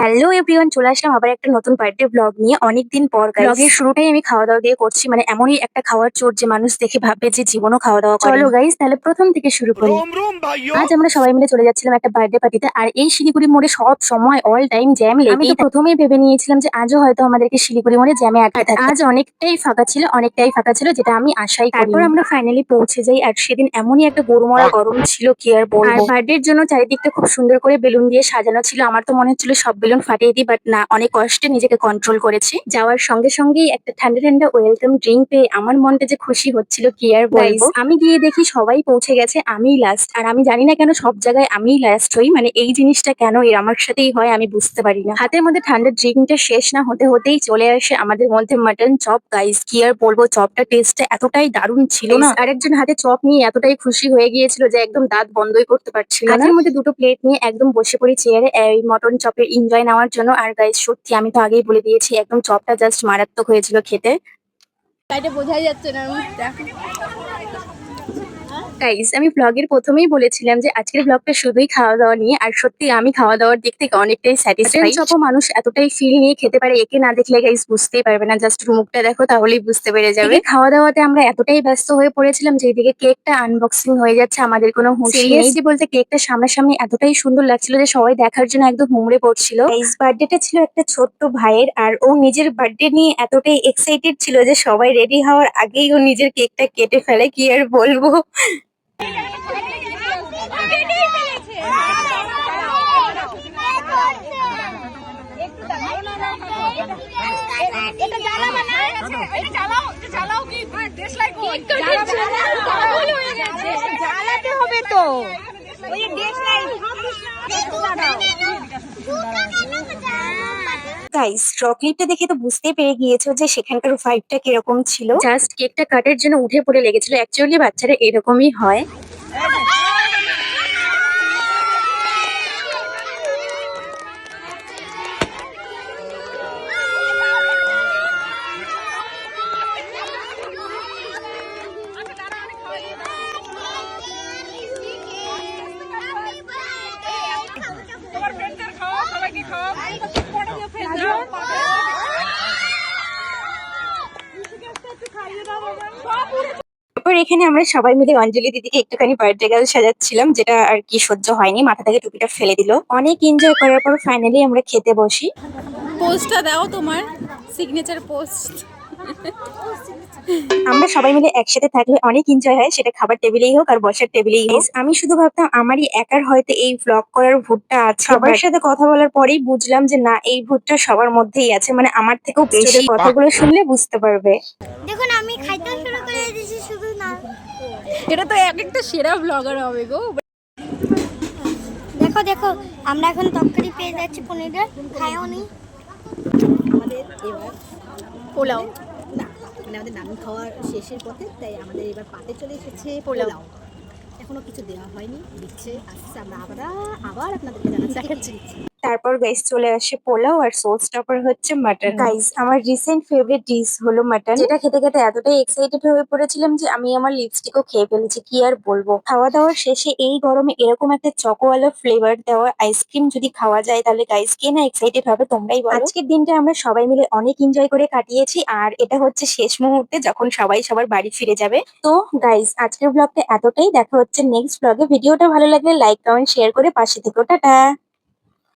Hello everyone চলে আসলাম আবার একটা নতুন বার্থডে ব্লগ নিয়ে। অনেকদিন পর ব্লগের শুরুটাই আমি খাওয়া দাওয়া দিয়ে করছি। মানে এমনই একটা খাওয়ার চোর যে মানুষ দেখে ভাববে যে জীবনও খাওয়া দাওয়া চলো গাইস তাহলে প্রথম থেকে শুরু করি। আজ আমরা সবাই মিলে চলে যাচ্ছিলাম একটা বার্থডে পার্টিতে আর এই শিলিগুড়ি মোড়ে সব সময় অল টাইম জ্যাম আমি তো প্রথমেই ভেবে নিয়েছিলাম যে আজও হয়তো আমাদেরকে শিলিগুড়ি মোড়ে জ্যামে আটকে থাকে আজ অনেকটাই ফাঁকা ছিল অনেকটাই ফাঁকা ছিল যেটা আমি আশাই তারপর আমরা ফাইনালি পৌঁছে যাই আর সেদিন এমনই একটা গরুমরা গরম ছিল কি আর বলব। বার্থডের জন্য চারিদিকটা খুব সুন্দর করে বেলুন দিয়ে সাজানো ছিল। আমার তো মনে হচ্ছিল সব বেলুন ফাটিয়ে দিই বাট না অনেক কষ্টে নিজেকে কন্ট্রোল করেছি। যাওয়ার সঙ্গে সঙ্গেই একটা ঠান্ডা ঠান্ডা ওয়েলকাম ড্রিঙ্ক পেয়ে আমার মনটা যে খুশি হচ্ছিল কি আর বলব? আমি গিয়ে দেখি সবাই পৌঁছে গেছে আমিই লাস্ট আর আমি জানি না কেন সব জায়গায় আমিই লাস্ট হই মানে এই জিনিসটা কেন এর আমার সাথেই হয় আমি বুঝতে পারি না। হাতের মধ্যে ঠান্ডা ড্রিঙ্কটা শেষ না হতে হতেই চলে আসে আমাদের মধ্যে মাটন চপ গাইস কি আর বলব চপটা টেস্টটা এতটাই দারুণ ছিল না? আরেকজন হাতে চপ নিয়ে এতটাই খুশি হয়ে গিয়েছিল যে একদম দাঁত বন্ধই করতে পারছিল না? হাতের মধ্যে দুটো প্লেট নিয়ে একদম বসে পড়ি চেয়ারে এই মটন চপের এনজয় নেওয়ার জন্য। আর গাইজ সত্যি আমি তো আগেই বলে দিয়েছি, একদম চপটা জাস্ট মারাত্মক হয়েছিল খেতে। বোঝাই যাচ্ছে না গাইস আমি ব্লগের প্রথমেই বলেছিলাম যে আজকের ব্লগটা শুধুই খাওয়া দাওয়া নিয়ে আর সত্যি আমি খাওয়া দাওয়ার দিক থেকে অনেকটাই স্যাটিসফাইড সব মানুষ এতটাই ফিল নিয়ে খেতে পারে একে না দেখলে গাইস বুঝতেই পারবে না। জাস্ট মুখটা দেখো তাহলেই বুঝতে পেরে যাবে। খাওয়া দাওয়াতে আমরা এতটাই ব্যস্ত হয়ে পড়েছিলাম যে এদিকে কেকটা আনবক্সিং হয়ে যাচ্ছে আমাদের কোনো হুঁশ বলতে কেকটা সামনাসামনি এতটাই সুন্দর লাগছিল যে সবাই দেখার জন্য একদম হুমড়ে পড়ছিল। গাইস বার্থডেটা ছিল একটা ছোট্ট ভাইয়ের আর ও নিজের বার্থডে নিয়ে এতটাই এক্সাইটেড ছিল যে সবাই রেডি হওয়ার আগেই ও নিজের কেকটা কেটে ফেলে কি আর বলব? লাইক জ্বালাতে হবে তো। ওই দেশ গাইস চকলেটটা দেখে তো বুঝতেই পেরে গিয়েছো যে সেখানকার ফাইভটা কীরকম ছিল জাস্ট কেকটা কাটার জন্য উঠে পড়ে লেগেছিল অ্যাকচুয়ালি বাচ্চারা এরকমই হয় তোমার ফ্রেন্ডদের খাওয়া সবাইকে খাওয়া তারপর এখানে আমরা সবাই মিলে অঞ্জলি দিদিকে একটুখানি বার্থডে গার্ল সাজাচ্ছিলাম, যেটা আর কি সহ্য হয়নি, মাথা থেকে টুপিটা ফেলে দিল। অনেক এনজয় করার পর ফাইনালি আমরা খেতে বসি। পোস্টটা দাও তোমার সিগনেচার পোস্ট আমরা সবাই মিলে একসাথে থাকলে অনেক এনজয় হয় সেটা খাবার টেবিলেই হোক আর বসার টেবিলেই হোক। আমি শুধু ভাবতাম আমারই একার হয়তো এই ভ্লগ করার ভূতটা আছে সবার সাথে কথা বলার পরেই বুঝলাম যে না এই ভূতটা সবার মধ্যেই আছে। মানে আমার থেকেও বেশি কথাগুলো শুনলে বুঝতে পারবে। দেখুন আমি খাইতে শুরু করে দিয়েছি শুধু না। এটা তো এক একটা সেরা ব্লগার হবে গো। দেখো দেখো আমরা এখন তরকারি পেয়ে যাচ্ছি পনিরের খাইও নি। আমাদের এবার পোলাও। মানে আমাদের নামি খাওয়ার শেষের পথে তাই আমাদের এবার পাতে চলে এসেছে পোলাও। এখনও কিছু দেওয়া হয়নি দিচ্ছে আসছে আমরা আবার আবার আপনাদেরকে জানাচ্ছি। তারপর গাইস চলে আসে পোলাও আর সোস টপার হচ্ছে মাটন গাইস আমার রিসেন্ট ফেভারিট ডিশ হলো মাটন যেটা খেতে খেতে এতটাই এক্সাইটেড হয়ে পড়েছিলাম যে আমি আমার লিপস্টিকও খেয়ে ফেলেছি কি আর বলব? খাওয়া দাওয়ার শেষে এই গরমে এরকম একটা চকোওয়ালা ফ্লেভার দেওয়া আইসক্রিম যদি খাওয়া যায় তাহলে গাইস কে না এক্সাইটেড হবে তোমরাই বলো? আজকের দিনটা আমরা সবাই মিলে অনেক এনজয় করে কাটিয়েছি আর এটা হচ্ছে শেষ মুহূর্তে যখন সবাই সবার বাড়ি ফিরে যাবে। তো গাইস আজকের ব্লগটা এতটাই দেখা হচ্ছে নেক্সট ব্লগে ভিডিওটা ভালো লাগলে লাইক কমেন্ট শেয়ার করে পাশে থেকো। টাটা!